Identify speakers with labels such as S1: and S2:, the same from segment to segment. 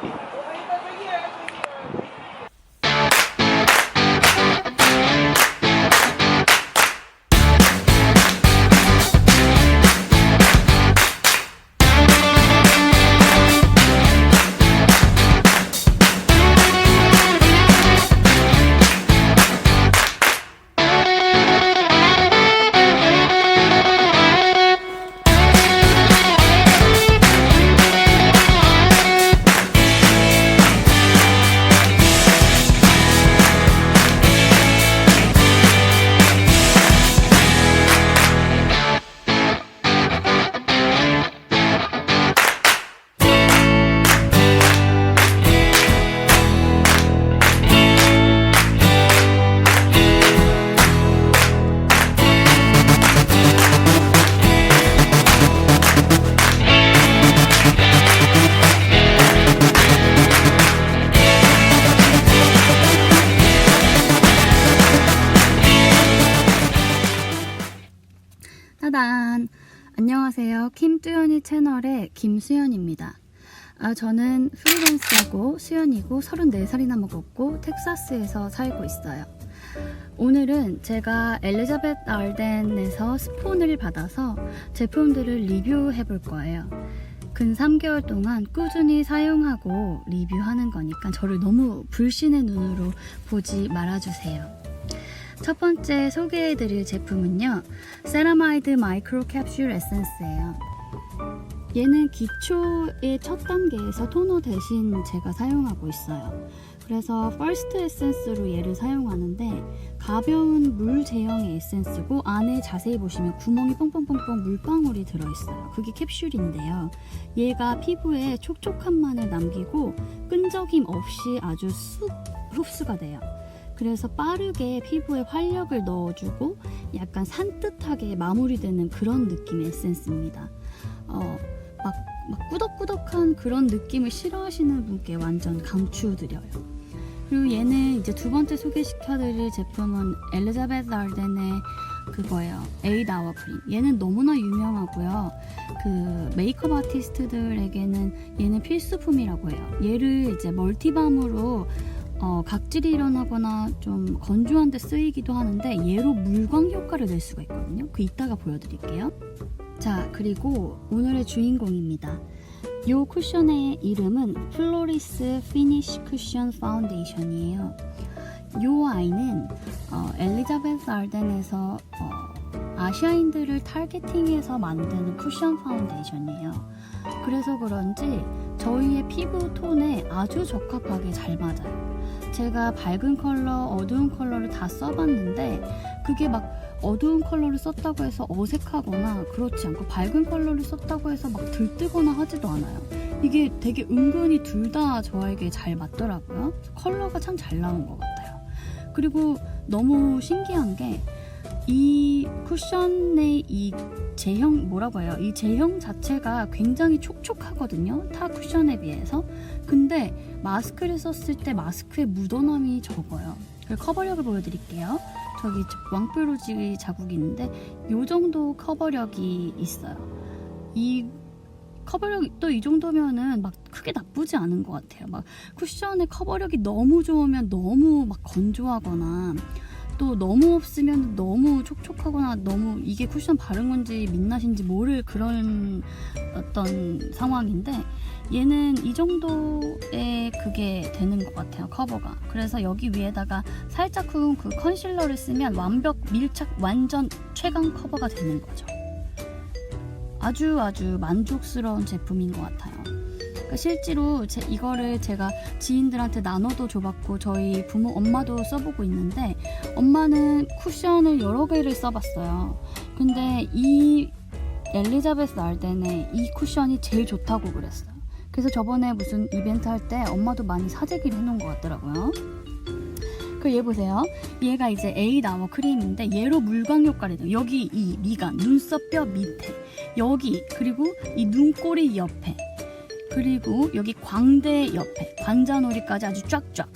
S1: Thank you. 따단! 안녕하세요. 김뚜연이 채널의 김수연입니다. 아, 저는 프리랜서고 수연이고 34살이나 먹었고 텍사스에서 살고 있어요. 오늘은 제가 엘리자베트 알덴에서 스폰을 받아서 제품들을 리뷰해 볼 거예요. 근 3개월 동안 꾸준히 사용하고 리뷰하는 거니까 저를 너무 불신의 눈으로 보지 말아주세요. 첫 번째 소개해드릴 제품은요. 세라마이드 마이크로 캡슐 에센스예요. 얘는 기초의 첫 단계에서 토너 대신 제가 사용하고 있어요. 그래서 퍼스트 에센스로 얘를 사용하는데 가벼운 물 제형의 에센스고 안에 자세히 보시면 구멍이 뻥뻥뻥뻥 물방울이 들어있어요. 그게 캡슐인데요. 얘가 피부에 촉촉함만을 남기고 끈적임 없이 아주 쑥 흡수가 돼요. 그래서 빠르게 피부에 활력을 넣어주고 약간 산뜻하게 마무리되는 그런 느낌의 에센스입니다. 어, 막, 막 꾸덕꾸덕한 그런 느낌을 싫어하시는 분께 완전 강추드려요. 그리고 얘는 이제 두 번째 소개시켜드릴 제품은 엘리자베스 알덴의 그거예요. 에이드 아워 크림. 얘는 너무나 유명하고요. 그 메이크업 아티스트들에게는 얘는 필수품이라고 해요. 얘를 이제 멀티밤으로 어, 각질이 일어나거나 좀 건조한 데 쓰이기도 하는데 얘로 물광 효과를 낼 수가 있거든요. 그 이따가 보여드릴게요. 자, 그리고 오늘의 주인공입니다. 이 쿠션의 이름은 플로리스 피니쉬 쿠션 파운데이션이에요. 이 아이는 어, 엘리자베스 알덴에서 어, 아시아인들을 타겟팅해서 만드는 쿠션 파운데이션이에요. 그래서 그런지 저희의 피부 톤에 아주 적합하게 잘 맞아요. 제가 밝은 컬러, 어두운 컬러를 다 써봤는데 그게 막 어두운 컬러를 썼다고 해서 어색하거나 그렇지 않고 밝은 컬러를 썼다고 해서 막 들뜨거나 하지도 않아요. 이게 되게 은근히 둘 다 저에게 잘 맞더라고요. 컬러가 참 잘 나온 것 같아요. 그리고 너무 신기한 게 이 쿠션의 이 제형 뭐라고 해요? 이 제형 자체가 굉장히 촉촉하거든요. 타 쿠션에 비해서. 근데 마스크를 썼을 때 마스크의 묻어남이 적어요. 그 커버력을 보여드릴게요. 저기 왕뾰루지 자국이 있는데 이 정도 커버력이 있어요. 이 커버력 또이 정도면은 막 크게 나쁘지 않은 것 같아요. 막 쿠션의 커버력이 너무 좋으면 너무 막 건조하거나 또 너무 없으면 너무 촉촉하거나 너무 이게 쿠션 바른 건지 민낯인지 모를 그런 어떤 상황인데 얘는 이 정도의 그게 되는 것 같아요 커버가. 그래서 여기 위에다가 살짝 구운 그 컨실러를 쓰면 완벽 밀착 완전 최강 커버가 되는 거죠. 아주 아주 만족스러운 제품인 것 같아요. 그러니까 실제로 제, 이거를 제가 지인들한테 나눠도 줘봤고 저희 부모 엄마도 써보고 있는데 엄마는 쿠션을 여러 개를 써봤어요. 근데 이 엘리자베스 알덴의 이 쿠션이 제일 좋다고 그랬어요 그래서 저번에 무슨 이벤트 할 때 엄마도 많이 사재기를 해놓은 것 같더라고요. 그얘 보세요. 얘가 이제 A 나워 크림인데 얘로 물광 효과를 해요. 여기 이 미간, 눈썹 뼈 밑에, 여기 그리고 이 눈꼬리 옆에, 그리고 여기 광대 옆에, 관자놀이까지 아주 쫙쫙.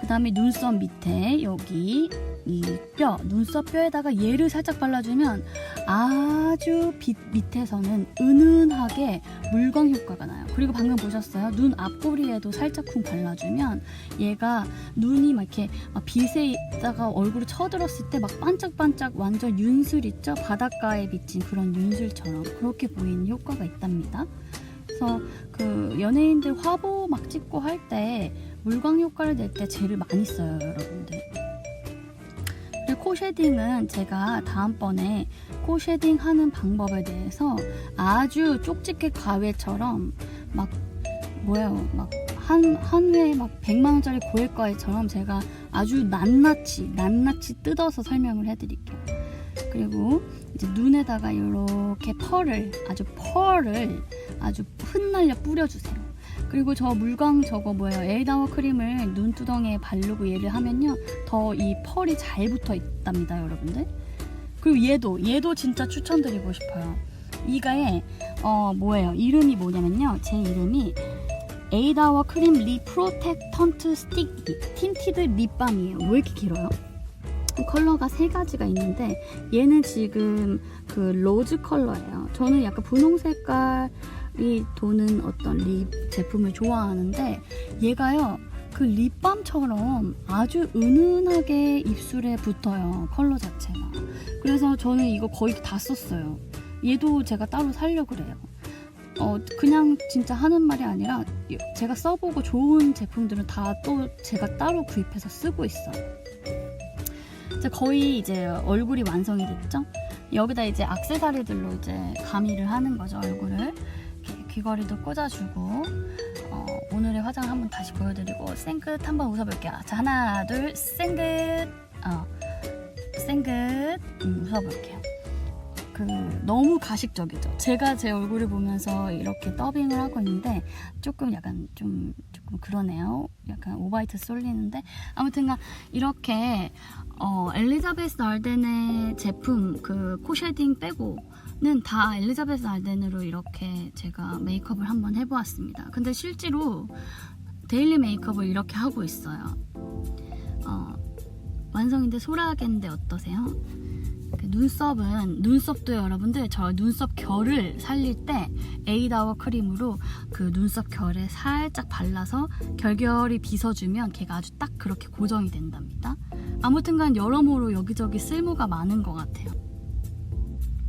S1: 그 다음에 눈썹 밑에 여기 이 뼈, 눈썹 뼈에다가 얘를 살짝 발라주면 아주 빛 밑에서는 은은하게 물광 효과가 나요. 그리고 방금 보셨어요? 눈 앞꼬리에도 살짝 쿵 발라주면 얘가 눈이 막 이렇게 막 빛에 있다가 얼굴을 쳐들었을 때 막 반짝반짝 완전 윤술 있죠? 바닷가에 비친 그런 윤술처럼 그렇게 보이는 효과가 있답니다. 그래서 그 연예인들 화보 막 찍고 할 때 물광 효과를 낼 때 젤을 많이 써요, 여러분들. 코 쉐딩은 제가 다음번에 코 쉐딩 하는 방법에 대해서 아주 쪽집게 과외처럼 막 뭐예요 막 한 한 회에 막 100만 원짜리 고액과외처럼 제가 아주 낱낱이 낱낱이 뜯어서 설명을 해드릴게요. 그리고 이제 눈에다가 이렇게 펄을 아주 펄을 아주 흩날려 뿌려주세요. 그리고 저 물광 저거 뭐예요? 에이다워 크림을 눈두덩이에 바르고 얘를 하면요. 더 이 펄이 잘 붙어 있답니다 여러분들. 그리고 얘도 얘도 진짜 추천드리고 싶어요. 이가에 어 뭐예요? 이름이 뭐냐면요. 제 이름이 에이다워 크림 립 프로텍턴트 스틱 틴티드 립밤이에요. 왜 이렇게 길어요? 컬러가 세 가지가 있는데 얘는 지금 그 로즈 컬러예요. 저는 약간 분홍 색깔 이 도는 어떤 립 제품을 좋아하는데 얘가요 그 립밤처럼 아주 은은하게 입술에 붙어요 컬러 자체가. 그래서 저는 이거 거의 다 썼어요. 얘도 제가 따로 살려고 그래요. 어 그냥 진짜 하는 말이 아니라 제가 써보고 좋은 제품들은 다 또 제가 따로 구입해서 쓰고 있어요. 이제 거의 이제 얼굴이 완성이 됐죠? 여기다 이제 악세사리들로 이제 가미를 하는 거죠 얼굴을 귀걸이도 꽂아주고 어, 오늘의 화장을 한번 다시 보여드리고 쌩긋 한번 웃어볼게요. 자 하나 둘 쌩긋 어 쌩긋 음, 웃어볼게요. 그 너무 가식적이죠. 제가 제 얼굴을 보면서 이렇게 더빙을 하고 있는데 조금 약간 좀 조금 그러네요. 약간 오바이트 쏠리는데 아무튼간 이렇게 어, 엘리자베스 알덴의 제품 그 코쉐딩 빼고는 다 엘리자베스 알덴으로 이렇게 제가 메이크업을 한번 해보았습니다. 근데 실제로 데일리 메이크업을 이렇게 하고 있어요. 어, 완성인데 소라겐데 어떠세요? 그 눈썹은 눈썹도 여러분들 저 눈썹 결을 살릴 때 에이다워 크림으로 그 눈썹 결에 살짝 발라서 결결이 빗어주면 걔가 아주 딱 그렇게 고정이 된답니다. 아무튼간 여러모로 여기저기 쓸모가 많은 것 같아요.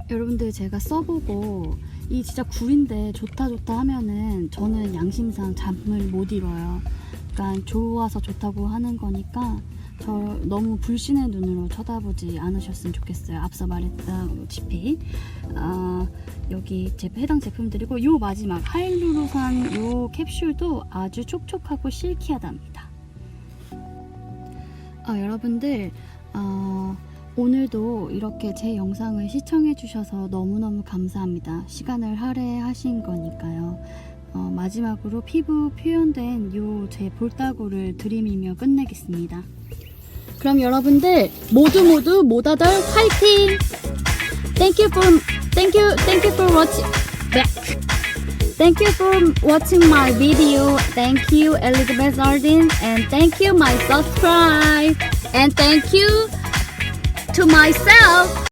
S1: 여러분들 제가 써보고 이 진짜 굴인데 좋다 좋다 하면은 저는 양심상 잠을 못 이뤄요. 그러니까 좋아서 좋다고 하는 거니까 저 너무 불신의 눈으로 쳐다보지 않으셨으면 좋겠어요. 앞서 말했다시피 아, 여기 제 해당 제품들이고 요 마지막 하일루로산 요 캡슐도 아주 촉촉하고 실키하답니다. 아, 여러분들 어, 오늘도 이렇게 제 영상을 시청해 주셔서 너무너무 감사합니다. 시간을 할애하신 거니까요. 어, 마지막으로 피부 표현된 요 제 볼따구를 들이밀며 끝내겠습니다. 그럼 여러분들 모두 모두 모다들 화이팅! Thank you for thank you thank you for watching. Thank you for watching my video. Thank you Elizabeth Arden and thank you my subscribe and thank you to myself.